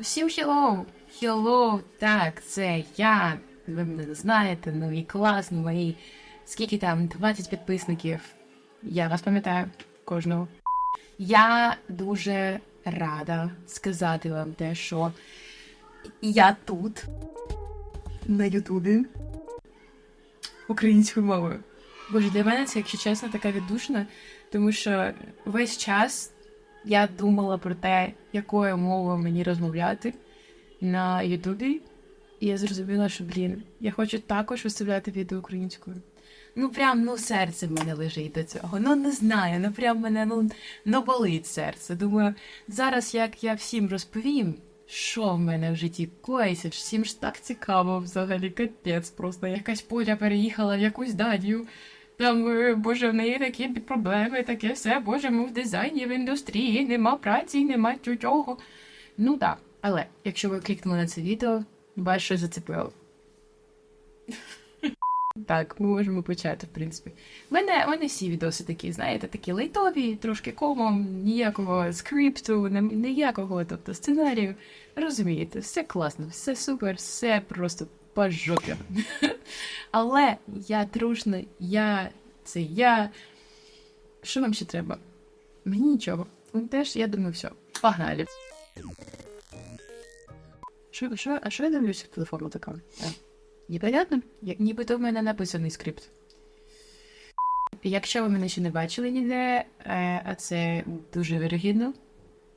Всім хеллоу! Хеллоу! Так, це я. Ви мене знаєте, новий клас, мої скільки там, 20 підписників. Я вас пам'ятаю кожного. Я дуже рада сказати вам те, що я тут, на Ютубі, українською мовою. Боже, для мене це, якщо чесно, така віддушина, тому що весь час я думала про те, якою мовою мені розмовляти на Ютубі. І я зрозуміла, що, блін, я хочу також виставляти відео українською. Ну, прям, ну, серце в мене лежить до цього. Ну, не знаю, ну прям мене ну, ну болить серце. Думаю, зараз як я всім розповім, що в мене в житті коїться, всім ж так цікаво взагалі, капець просто. Якась поля переїхала в якусь данію. Там, е, боже, в неї такі проблеми, таке все, боже, ми в дизайні, в індустрії, нема праці, нема чого. Ну так, але якщо ви клікнули на це відео, вас щось зацепило. Так, ми можемо почати, в принципі. У мене, мене всі відоси такі, знаєте, такі лейтові, трошки комом, ніякого скрипту, ніякого тобто, сценарію. Розумієте, все класно, все супер, все просто по жопі. Але я трушна, я це я. Що вам ще треба? Мені нічого. Теж, я думаю, все. Погнали. Що, що, а що я дивлюся в телефону така? Е, Непонятно? Нібито в мене написаний скрипт. Якщо ви мене ще не бачили ніде, е, а це дуже вирогідно,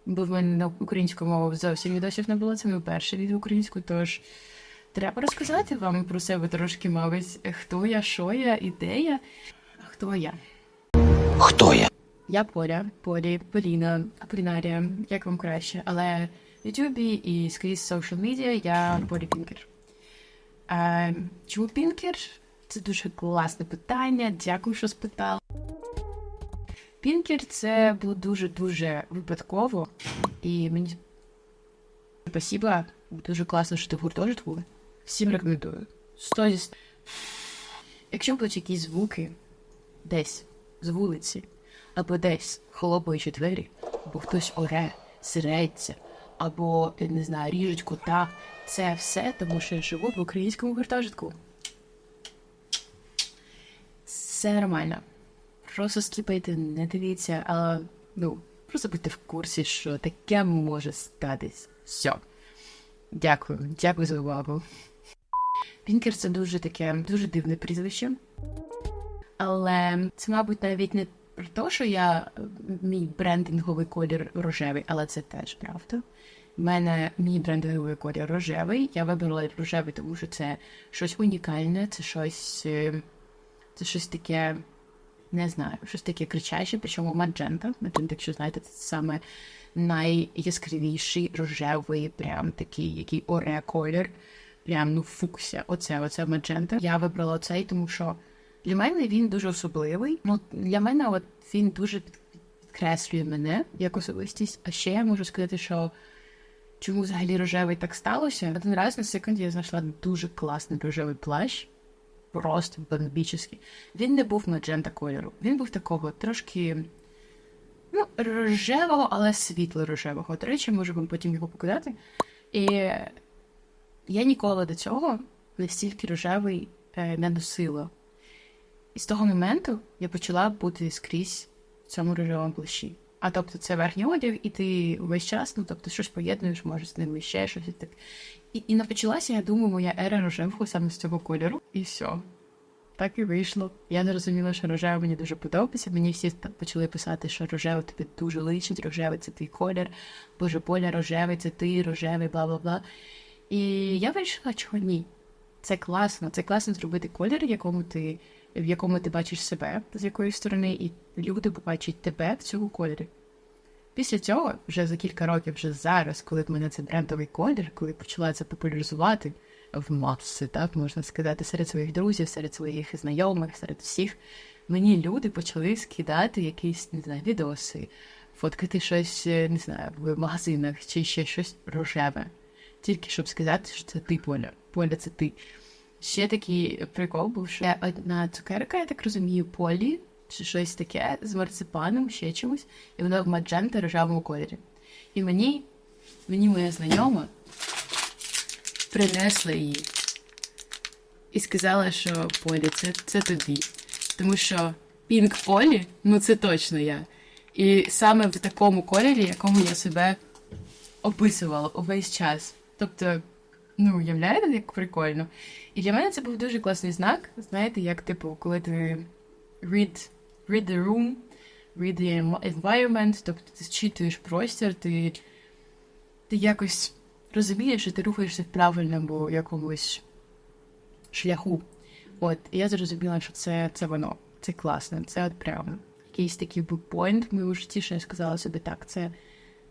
бо в мене на українську мову зовсім відосів не було, це мій перший від українську, тож треба розказати вам про себе трошки, мабуть, хто я, що я і де я. Хто я? Хто я? Я Поля, Полі, Поліна, Аполінарія, як вам краще, але в Ютубі і скрізь соціал медіа я Полі Пінкер. Е, чому Пінкер? Це дуже класне питання. Дякую, що спитали. Пінкер це було дуже-дуже випадково, і мені спасибо, дуже класно, що ти в гуртожитку. Всім рекомендую. Сто зі Якщо будуть якісь звуки десь з вулиці, або десь хлопаючи двері, або хтось оре, сиреться, або, я не знаю, ріжуть кота. Це все, тому що я живу в українському гуртожитку. Все нормально. Просто скіпайте, не дивіться, але ну, просто будьте в курсі, що таке може статись. Все. Дякую, дякую за увагу. Пінкер це дуже таке, дуже дивне прізвище. Але це, мабуть, навіть не про те, що я е, мій брендинговий колір рожевий, але це теж правда. У мене мій брендинговий колір рожевий. Я вибрала рожевий, тому що це щось унікальне, це щось, е, це щось таке, не знаю, щось таке кричаще, причому маджента. Маджента, якщо знаєте, це саме найяскравіший рожевий, прям такий, який оре колір. Прям ну фуксія. Оце, оце маджента. Я вибрала цей, тому що для мене він дуже особливий. Ну, для мене от він дуже підкреслює мене як особистість. А ще я можу сказати, що чому взагалі рожевий так сталося? Один раз на секунді я знайшла дуже класний рожевий плащ. Просто бомбічний. Він не був маджента кольору. Він був такого трошки. Ну, рожевого, але світло-рожевого. До речі, можу вам потім його показати. І я ніколи до цього настільки рожевий е, не носила. І з того моменту я почала бути скрізь в цьому рожевому плащі. А тобто це верхній одяг, і ти весь час, ну тобто щось поєднуєш, може з ним ще щось і так. І, і почалася, я думаю, моя ера рожевого саме з цього кольору, і все. Так і вийшло. Я не розуміла, що рожеве мені дуже подобається. Мені всі почали писати, що рожеве тобі дуже личить, рожевий це твій колір, боже поля, рожевий це ти, рожевий, бла бла бла. І я вирішила, чого ні. Це класно. Це класно зробити колір, якому ти, в якому ти бачиш себе з якоїсь сторони, і люди побачать тебе в цьому кольорі. Після цього, вже за кілька років, вже зараз, коли в мене це брендовий колір, коли почала це популяризувати в маси, так можна сказати, серед своїх друзів, серед своїх знайомих, серед всіх, мені люди почали скидати якісь, не знаю, відоси, фоткати щось, е, не знаю, в магазинах чи ще щось рожеве. Тільки щоб сказати, що це ти Поля. Поля це ти. Ще такий прикол був, що одна цукерка, я так розумію, полі, чи щось таке з марципаном, ще чимось, і вона в маджента рожевому кольорі. І мені мені моя знайома принесла її і сказала, що Полі, це, це тобі. Тому що Пінк Полі, ну це точно я. І саме в такому кольорі, якому я себе описувала увесь час. Тобто, ну, уявляєте, як прикольно. І для мене це був дуже класний знак. Знаєте, як типу, коли ти read, read the room, read the environment, тобто ти зчитуєш простір, ти, ти якось розумієш, що ти рухаєшся в правильному якомусь шляху. От, і я зрозуміла, що це, це воно, це класно, це от прям якийсь такий був point в моєму житті, що я сказала собі, так, це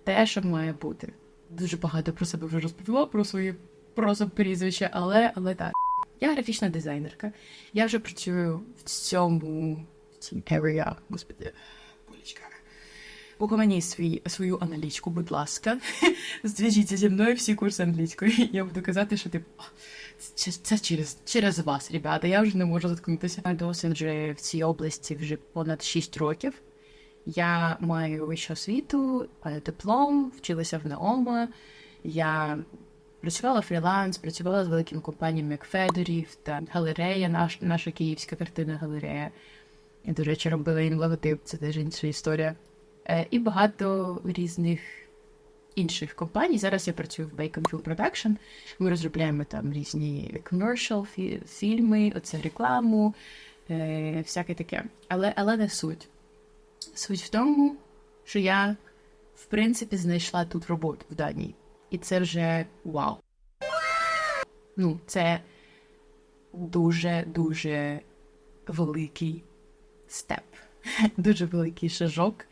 те, що має бути. Дуже багато про себе вже розповіла, про свої просто прізвища, але, але так. Я графічна дизайнерка. Я вже працюю в цьому в цій area, господи, полічка. Угомоніть свій, свою аналітику, будь ласка. Зв'яжіться зі мною всі курси англійської. Я буду казати, що типу, це, це через, через вас, ребята. Я вже не можу заткнутися. Я досвід вже в цій області вже понад 6 років. Я маю вищу освіту, диплом, вчилася в НАОМА. Я працювала фріланс, працювала з великими компаніями, як Федорів та галерея, наш, наша київська картинна галерея. Я, до речі, робила їм логотип, це теж інша історія. Е, і багато різних інших компаній. Зараз я працюю в Bacon Film Production. Ми розробляємо там різні commercial фільми, оце рекламу, е, всяке таке. Але, але не суть. Суть в тому, що я, в принципі, знайшла тут роботу в Данії. І це вже вау. Ну, це дуже-дуже великий степ. Дуже великий шажок.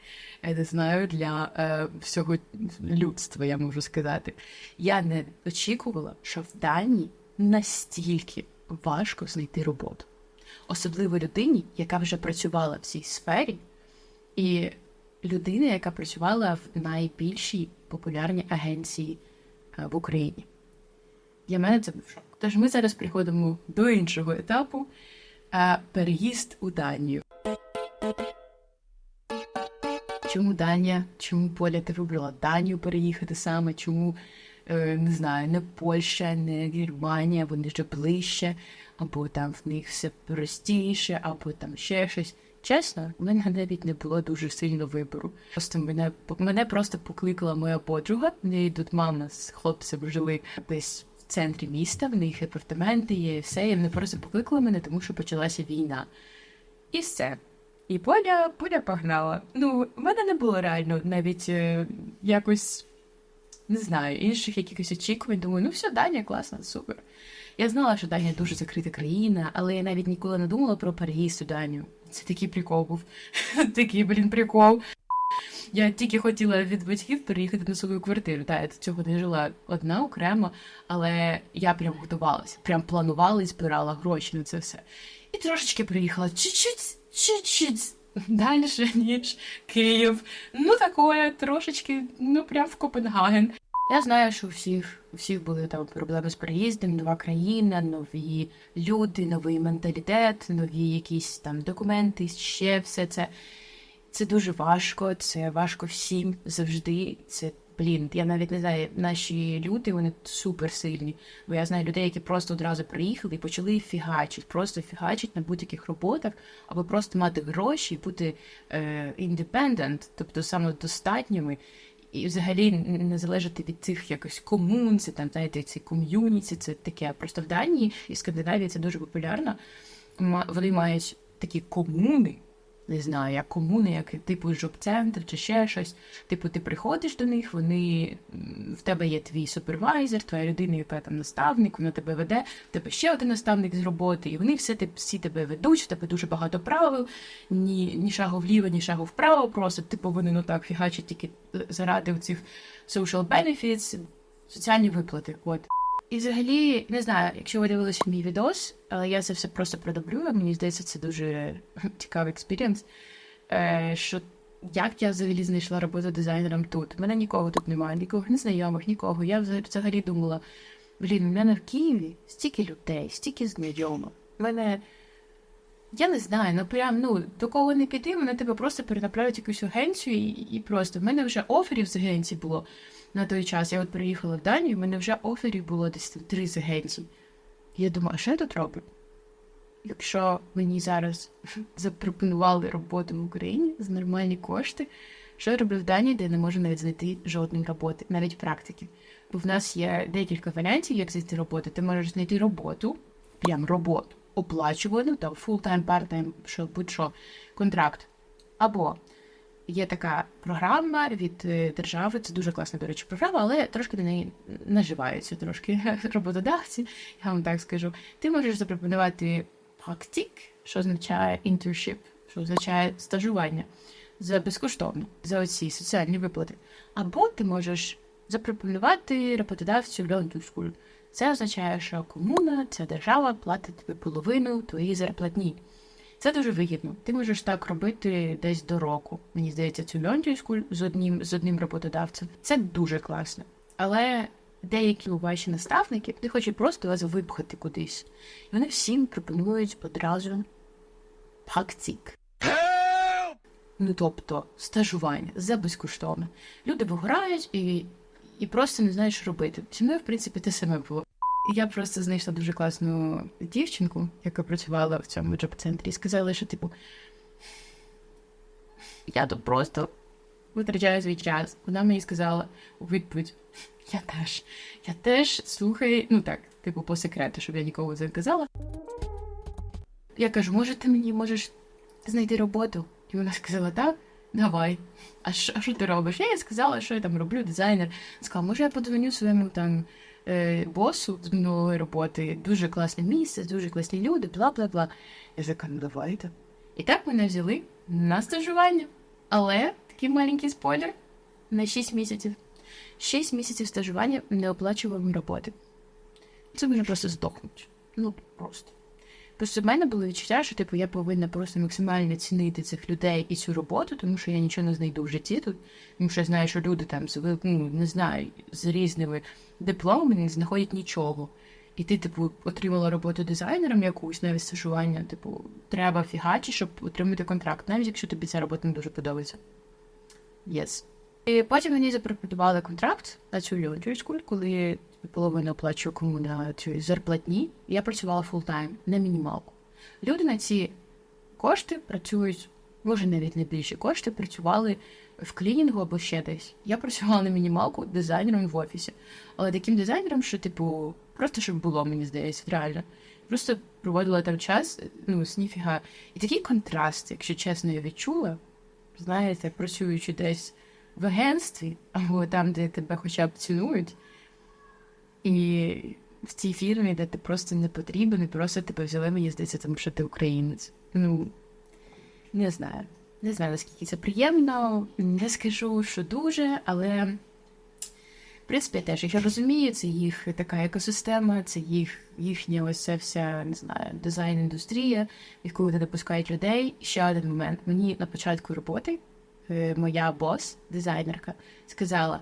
Я не знаю, для е, всього людства, я можу сказати. Я не очікувала, що в Данії настільки важко знайти роботу. Особливо людині, яка вже працювала в цій сфері, і людина, яка працювала в найбільшій популярній агенції е, в Україні. Для мене це був шок. Тож ми зараз приходимо до іншого етапу е, переїзд у Данію. Чому Данія? Чому Поля ти вибрала Данію переїхати саме? Чому е, не знаю, не Польща, не Германія, вони вже ближче, або там в них все простіше, або там ще щось. Чесно, у мене навіть не було дуже сильно вибору. Просто мене мене просто покликала моя подруга. В неї тут мама з хлопцем жили десь в центрі міста, в них апартаменти є, все. І вони просто покликали мене, тому що почалася війна. І все. І Поля, Поля погнала. Ну, в мене не було реально навіть е, якось, не знаю, інших якихось очікувань. Думаю, ну все, Данія класно, супер. Я знала, що Данія дуже закрита країна, але я навіть ніколи не думала про переїзд у Данію. Це такий прикол був. такий, блін, прикол. Я тільки хотіла від батьків переїхати на свою квартиру. Та я до цього не жила одна окремо, але я прям готувалася, прям планувала і збирала гроші на це все. І трошечки приїхала чуть-чуть, чуть-чуть далі, ніж Київ. Ну, такое, трошечки, ну прям в Копенгаген. Я знаю, що у всіх, у всіх були там проблеми з переїздом, нова країна, нові люди, новий менталітет, нові якісь там документи, ще все це. Це дуже важко, це важко всім завжди. Це блін. Я навіть не знаю, наші люди вони супер сильні. Бо я знаю людей, які просто одразу приїхали і почали фігачити, просто фігачити на будь-яких роботах, або просто мати гроші, бути е, independent, тобто самодостатніми. І взагалі не залежати від цих якось комун, це там, знаєте, ці ком'юніті, це таке. Просто в Данії і Скандинавії це дуже популярно. Вони мають такі комуни, не знаю, як комуни, як типу жоп-центр чи ще щось. Типу, ти приходиш до них, вони в тебе є твій супервайзер, твоя людина, яка там наставник, вона тебе веде, в тебе ще один наставник з роботи, і вони все всі тебе ведуть, в тебе дуже багато правил, ні, ні шагу вліво, ні шагу вправо. Просто ти повинен ну так фігачити тільки е, заради цих social benefits, соціальні виплати. От. І взагалі, не знаю, якщо ви дивилися мій відос, але я це все просто продублюю, мені здається, це дуже цікавий експірієнс. Е, що як я взагалі знайшла роботу дизайнером тут? Мене нікого тут немає, нікого не знайомих, нікого. Я взагалі- думала, блін, у мене в Києві стільки людей, стільки знайомих. Мене. Я не знаю, ну прям ну до кого не піти, вони тебе просто перенаправлять якусь агенцію і, і просто в мене вже оферів з агенції було на той час. Я от приїхала в Данію, в мене вже оферів було десь три з агенцій. Я думаю, а що я тут роблю? Якщо мені зараз запропонували роботу в Україні за нормальні кошти, що я роблю в Данії, де я не можу навіть знайти жодної роботи, навіть практики. Бо в нас є декілька варіантів, як знайти роботу. Ти можеш знайти роботу, прям роботу, оплачувану, там full-time, part-time, що будь-що, контракт. Або є така програма від е, держави, це дуже класна, до речі, програма, але трошки до неї наживаються трошки роботодавці, я вам так скажу. Ти можеш запропонувати практик, що означає internship, що означає стажування за безкоштовно за оці соціальні виплати. Або ти можеш запропонувати роботодавцю School. Це означає, що комуна, ця держава платить тобі половину твоєї зарплатні. Це дуже вигідно. Ти можеш так робити десь до року. Мені здається, цю Learn з одним, з одним роботодавцем. Це дуже класно. Але деякі ваші наставники вони хочуть просто вас випхати кудись. І вони всім пропонують одразу практик. Ну, тобто, стажування за безкоштовно. Люди вигорають і, і просто не знають, що робити. Зі мною, в принципі, те саме було. Я просто знайшла дуже класну дівчинку, яка працювала в цьому джоб-центрі, і сказала, що, типу, я тут просто витрачаю свій час. Вона мені сказала у відповідь: я теж, я теж слухай, ну так, типу, по секрету, щоб я нікому це не казала. Я кажу, може, ти мені можеш знайти роботу? І вона сказала, так, давай. А що, а що ти робиш? Я їй сказала, що я там роблю, дизайнер. Сказала, може я подзвоню своєму там босу з минулої роботи. Дуже класне місце, дуже класні люди, бла бла бла. Я така, ну давайте. І так мене взяли на стажування. Але такий маленький спойлер на 6 місяців. 6 місяців стажування неоплачуваної роботи. Це мене просто здохнуть. Ну, просто. Просто в мене було відчуття, що типу я повинна просто максимально цінити цих людей і цю роботу, тому що я нічого не знайду в житті тут. Тому що я знаю, що люди там з ну, не знаю, з різними дипломами не знаходять нічого. І ти, типу, отримала роботу дизайнером якусь навіть стажування, типу, треба фігачі, щоб отримати контракт, навіть якщо тобі ця робота не дуже подобається. Yes. І потім мені запропонували контракт на цю льончу коли половину оплачую кому на цю зарплатні. Я працювала фултайм на мінімалку. Люди на ці кошти працюють, може навіть не більше кошти, працювали в клінінгу або ще десь. Я працювала на мінімалку дизайнером в офісі. Але таким дизайнером, що, типу, просто щоб було, мені здається, реально. Просто проводила там час, ну, з ніфіга. І такий контраст, якщо чесно, я відчула, знаєте, працюючи десь в агентстві, або там, де тебе хоча б цінують, і в цій фірмі, де ти просто не потрібен, і просто тебе взяли, мені здається, тому що ти українець. Ну, не знаю. Не знаю, наскільки це приємно. Не скажу, що дуже, але в принципі теж, я розумію, це їх така екосистема, це їх їхня ось ця вся не знаю, дизайн-індустрія, від коли не допускають людей. Ще один момент. Мені на початку роботи е, моя бос, дизайнерка, сказала: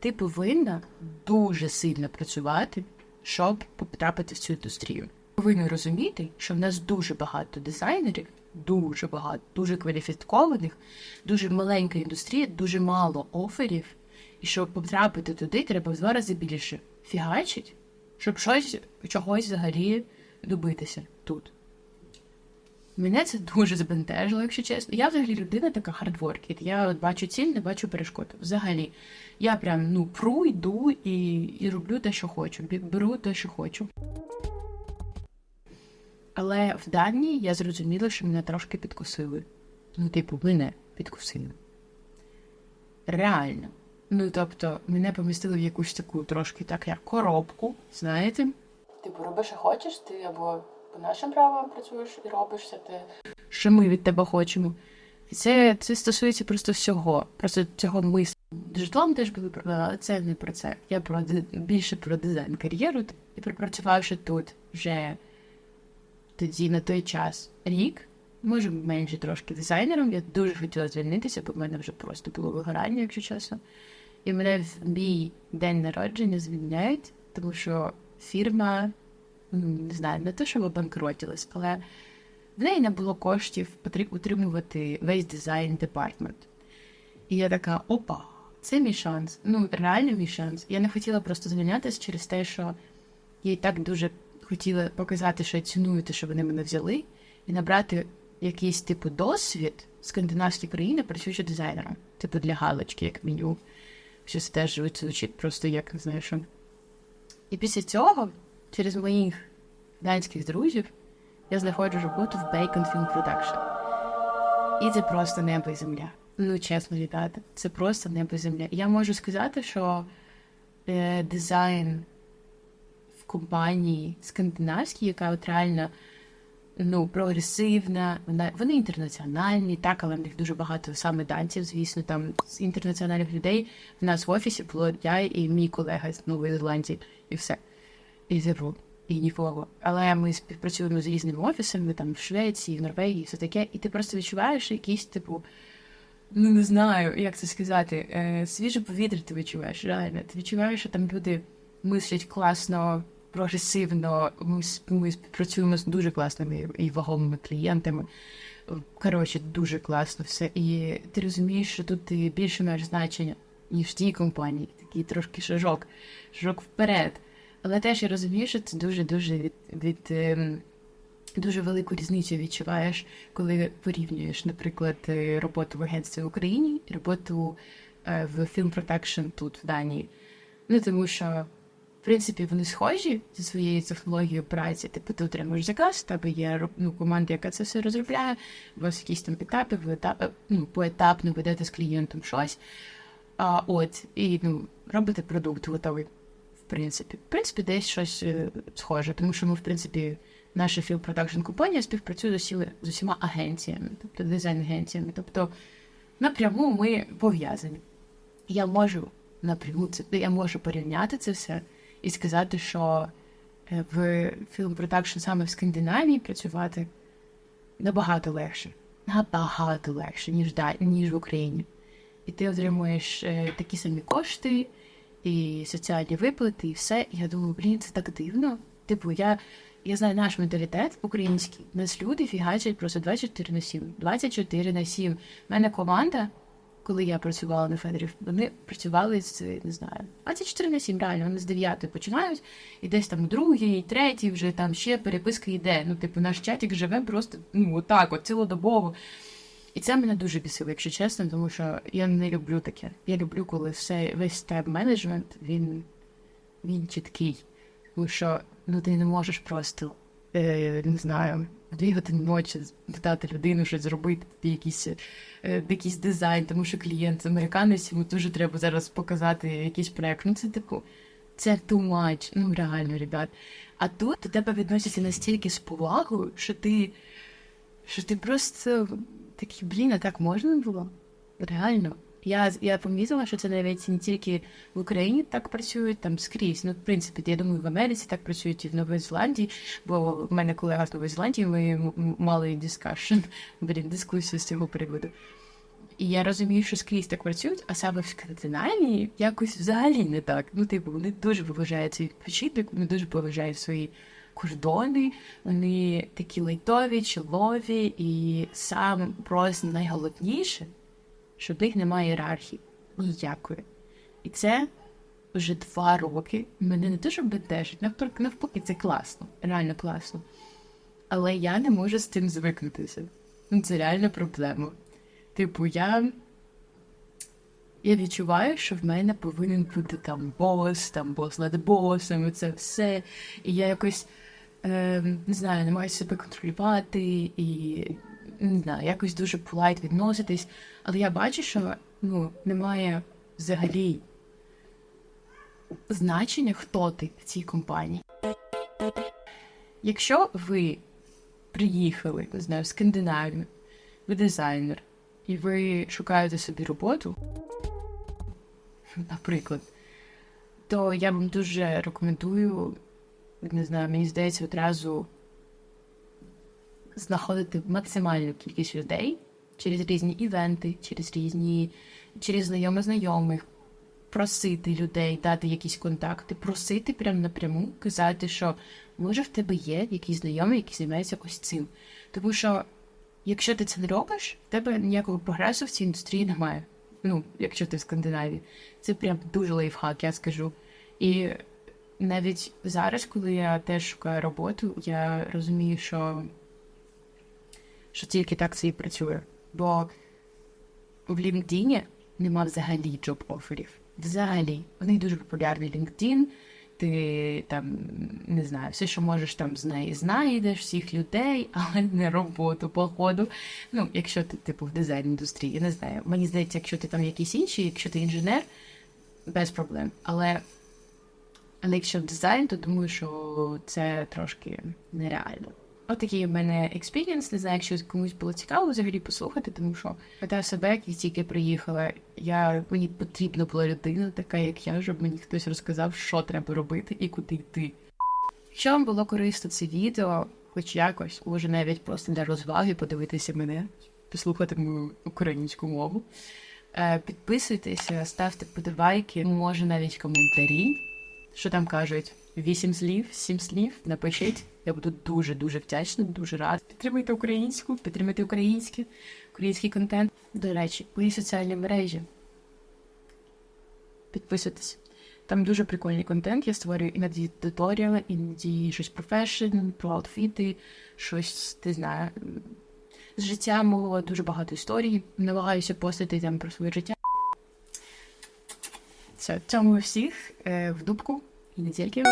ти повинна дуже сильно працювати, щоб потрапити в цю індустрію. Повинні розуміти, що в нас дуже багато дизайнерів, дуже багато, дуже кваліфікованих, дуже маленька індустрія, дуже мало оферів. І щоб потрапити туди, треба в два рази більше фігачить, щоб щось чогось взагалі добитися тут. Мене це дуже збентежило, якщо чесно. Я взагалі людина така хардворкер. Я бачу ціль, не бачу перешкод. Взагалі, я прям ну пру, йду і, і роблю те, що хочу. Беру те, що хочу. Але в Данії я зрозуміла, що мене трошки підкусили. Ну, типу, мене підкусили. Реально. Ну, тобто, мене помістили в якусь таку трошки так як коробку, знаєте? Типу, робиш, що хочеш, ти або по нашим правилам працюєш і робиш все те, що ми від тебе хочемо. Це, це стосується просто всього, просто цього мислення. Житлом теж були але це не про це. Я про більше про дизайн кар'єру. І пропрацювавши тут вже тоді на той час рік, може менше трошки дизайнером. Я дуже хотіла звільнитися, бо в мене вже просто було вигорання, якщо чесно. І мене в мій день народження звільняють, тому що фірма, не знаю, не те, що обанкротилась, але в неї не було коштів утримувати весь дизайн департмент. І я така: опа, це мій шанс. Ну, реально мій шанс. Я не хотіла просто звільнятися через те, що і так дуже хотіла показати, що я ціную те, що вони мене взяли, і набрати якийсь типу досвід скандинавські країни, працюючи дизайнером. Типу для галочки, як меню. Що це теж звучить просто як знаю. І після цього, через моїх данських друзів, я знаходжу роботу в Bacon Film Production. І це просто небо і земля. Ну, чесно ребята, це просто небо і земля. Я можу сказати, що е, дизайн в компанії скандинавській, яка от реально ну, прогресивна, вона, вони інтернаціональні, так, але в них дуже багато саме данців, звісно, там з інтернаціональних людей. В нас в офісі було я і мій колега з Нової Зеландії, і все. І зеру, і нікого. Але ми співпрацюємо з різними офісами, там в Швеції, в Норвегії, все таке, і ти просто відчуваєш якийсь, типу, ну не знаю, як це сказати, е, свіже повітря ти відчуваєш, реально. Ти відчуваєш, що там люди мислять класно, прогресивно. Ми, ми співпрацюємо з дуже класними і вагомими клієнтами. Коротше, дуже класно все. І ти розумієш, що тут ти більше маєш значення, ніж в тій компанії. Такий трошки шажок, шажок вперед. Але теж я розумію, що це дуже-дуже від, від ем, дуже велику різницю відчуваєш, коли порівнюєш, наприклад, е, роботу в агентстві в Україні і роботу е, в Protection тут, в Данії. Ну тому що, в принципі, вони схожі зі своєю технологією праці. Типу, ти отримуєш заказ, тебе є ну, команда, яка це все розробляє, у вас якісь там етапи, ви етапи, ну, поетапно ведете з клієнтом щось. А, от, і ну, робите продукт готовий. Принципі, в принципі, десь щось е, схоже, тому що ми, в принципі, наша філ продакшн компанія співпрацює з усіма, агенціями, тобто дизайн-агенціями. Тобто напряму ми пов'язані. Я можу напряму це я можу порівняти це все і сказати, що е, в фільм продакшн саме в Скандинавії працювати набагато легше. Набагато легше, ніж, ніж в Україні. І ти отримуєш е, такі самі кошти, і соціальні виплати, і все. І я думаю, блін, це так дивно. Типу, я, я знаю наш менталітет український. Нас люди фігачать просто 24 на 7. 24 на 7. У мене команда, коли я працювала на Федорів, вони працювали з, не знаю, 24 на 7, реально, вони з 9 починають, і десь там другий, третій вже там ще переписка йде. Ну, типу, наш чатик живе просто ну, отак, от цілодобово. І це мене дуже бісило, якщо чесно, тому що я не люблю таке. Я люблю, коли все весь тайм-менеджмент, він, він чіткий. Тому що ну, ти не можеш просто, е, не знаю, дві години ночі дати людину щось зробити, якийсь, е, якийсь дизайн, тому що клієнт американець, йому дуже треба зараз показати якийсь проект. Ну, це типу, це too much, ну реально, ребят. А тут до тебе відносяться настільки з повагою, що ти що ти просто такий, блін, а так можна було? Реально. Я, я помітила, що це навіть не тільки в Україні так працюють, там скрізь. Ну, в принципі, я думаю, в Америці так працюють і в Новій Зеландії, бо в мене колега з Нової Зеландії, ми мали дискашн, блін, дискусію з цього приводу. І я розумію, що скрізь так працюють, а саме в Скандинавії якось взагалі не так. Ну, типу, вони дуже поважають свій відпочинок, вони дуже поважають свої кордони, вони такі лайтові, чолові, і сам просто найголовніше, що в них немає ієрархії ніякої. І це вже два роки мене не що бентежить, навпаки, це класно, реально класно. Але я не можу з цим звикнутися. Ну, Це реальна проблема. Типу, я. Я відчуваю, що в мене повинен бути там бос, там бос над босом, і це все. І я якось е, не знаю, намагаюся себе контролювати і не знаю, якось дуже полайт відноситись. Але я бачу, що ну, немає взагалі значення, хто ти в цій компанії. Якщо ви приїхали, не знаю, в Скандинавію, ви дизайнер, і ви шукаєте собі роботу, наприклад, то я вам дуже рекомендую, не знаю, мені здається, одразу знаходити максимальну кількість людей через різні івенти, через різні, через знайомих знайомих, просити людей, дати якісь контакти, просити прямо напряму, казати, що може в тебе є якийсь знайомий, який займається ось цим. Тому що якщо ти це не робиш, в тебе ніякого прогресу в цій індустрії немає. Ну, якщо ти в Скандинавії, це прям дуже лайфхак, я скажу. І навіть зараз, коли я теж шукаю роботу, я розумію, що, що тільки так це і працює. Бо в LinkedIn нема взагалі джоб оферів. Взагалі. Вони дуже популярні LinkedIn. Ти там не знаю, все, що можеш там з неї знайдеш, всіх людей, але не роботу, походу. Ну, якщо ти типу в дизайн індустрії, я не знаю. Мені здається, якщо ти там якийсь інший, якщо ти інженер, без проблем. Але, але якщо в дизайн, то думаю, що це трошки нереально. От такий в мене експірієнс. Не знаю, якщо комусь було цікаво взагалі послухати, тому що питаю себе, як я тільки приїхала. Я мені потрібна була людина, така як я, щоб мені хтось розказав, що треба робити і куди йти. Якщо вам було корисно це відео, хоч якось, може навіть просто для розваги подивитися мене, послухати мою українську мову. Е, Підписуйтеся, ставте подобайки, може навіть коментарі. Що там кажуть? Вісім слів, сім слів. Напишіть. Я буду дуже дуже вдячна, дуже рад. Підтримуйте українську, підтримуйте українське, український контент. До речі, мої соціальні мережі. Підписуйтесь. Там дуже прикольний контент. Я створюю іноді туторіали, іноді щось профешн, про аутфіти, щось, ти знаю. З життя мого дуже багато історій. Намагаюся постити там про своє життя. Все, цьому всіх е, в дубку і не тільки.